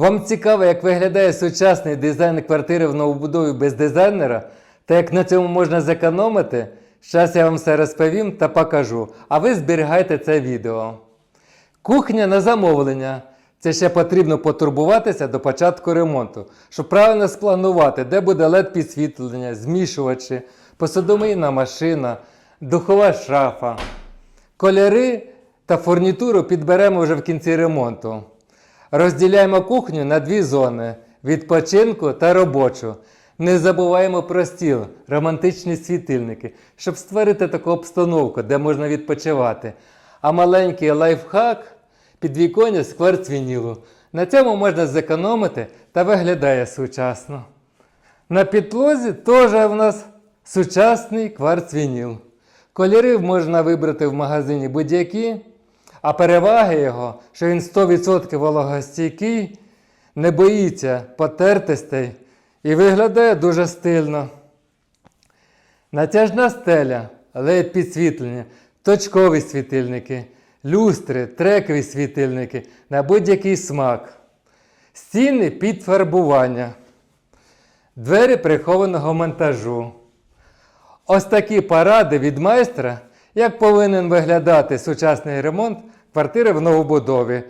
Вам цікаво, як виглядає сучасний дизайн квартири в новобудові без дизайнера та як на цьому можна зекономити? Зараз я вам все розповім та покажу, а ви зберігайте це відео. Кухня на замовлення. Це ще потрібно потурбуватися до початку ремонту, щоб правильно спланувати, де буде led підсвітлення, змішувачі, посудомийна машина, духова шафа. Кольори та фурнітуру підберемо вже в кінці ремонту. Розділяємо кухню на дві зони відпочинку та робочу. Не забуваємо про стіл, романтичні світильники, щоб створити таку обстановку, де можна відпочивати. А маленький лайфхак підвіконня з кварцвінілу. На цьому можна зекономити та виглядає сучасно. На підлозі теж у нас сучасний кварцвініл. Кольори можна вибрати в магазині будь-які, а переваги його, що він 100% вологостійкий, не боїться потертостей і виглядає дуже стильно. Натяжна стеля, led підсвітлення, точкові світильники, люстри, трекові світильники на будь-який смак. Стіни під фарбування. Двері прихованого монтажу. Ось такі поради від майстра, як повинен виглядати сучасний ремонт квартири в новобудові.